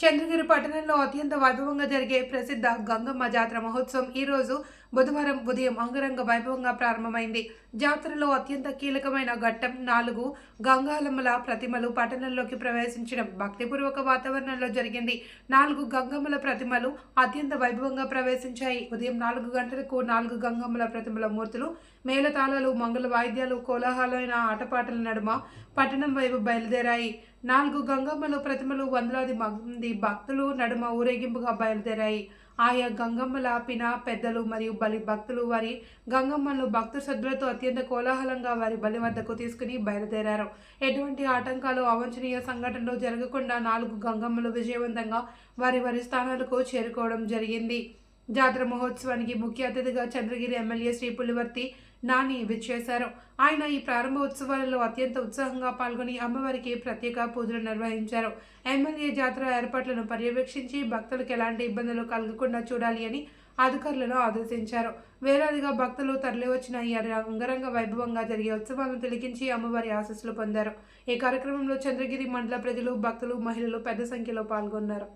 చంద్రగిరి పట్టణంలో అత్యంత వైభవంగా జరిగే ప్రసిద్ధ గంగమ్మ జాతర మహోత్సవం ఈరోజు బుధవారం ఉదయం అంగరంగ వైభవంగా ప్రారంభమైంది. జాతరలో అత్యంత కీలకమైన ఘట్టం నాలుగు గంగాలమ్మల ప్రతిమలు పట్టణంలోకి ప్రవేశించడం భక్తిపూర్వక వాతావరణంలో జరిగింది. నాలుగు గంగమ్మల ప్రతిమలు అత్యంత వైభవంగా ప్రవేశించాయి. ఉదయం నాలుగు గంటలకు నాలుగు గంగమ్మల ప్రతిమల మూర్తులు మేళతాళాలు మంగళ వాయిద్యాలు కోలాహలమైన ఆటపాటల నడుమ పట్టణం వైపు బయలుదేరాయి. నాలుగు గంగమ్మలు ప్రతిమలు వందలాది మంది భక్తులు నడుమ ఊరేగింపుగా బయలుదేరాయి. ఆయా గంగమ్మల పిన పెద్దలు మరియు బలి భక్తులు వారి గంగమ్మలను భక్తు శ్రద్ధలతో అత్యంత కోలాహలంగా వారి బలి వద్దకు తీసుకుని బయలుదేరారు. ఎటువంటి ఆటంకాలు అవాంఛనీయ సంఘటనలు జరగకుండా నాలుగు గంగమ్మలు విజయవంతంగా వారి వారి స్థానాలకు చేరుకోవడం జరిగింది. జాతర మహోత్సవానికి ముఖ్య అతిథిగా చంద్రగిరి ఎమ్మెల్యే శ్రీ పులివర్తి నాని విచ్చేశారు. ఆయన ఈ ప్రారంభ ఉత్సవాలలో అత్యంత ఉత్సాహంగా పాల్గొని అమ్మవారికి ప్రత్యేక పూజలు నిర్వహించారు. ఎమ్మెల్యే జాతర ఏర్పాట్లను పర్యవేక్షించి భక్తులకు ఎలాంటి ఇబ్బందులు కలగకుండా చూడాలి అని అధికారులను ఆదేశించారు. వేలాదిగా భక్తులు తరలివచ్చిన ఈ అంగరంగ వైభవంగా జరిగే ఉత్సవాలను తిలకించి అమ్మవారి ఆశస్సులు పొందారు. ఈ కార్యక్రమంలో చంద్రగిరి మండల ప్రజలు భక్తులు మహిళలు పెద్ద సంఖ్యలో పాల్గొన్నారు.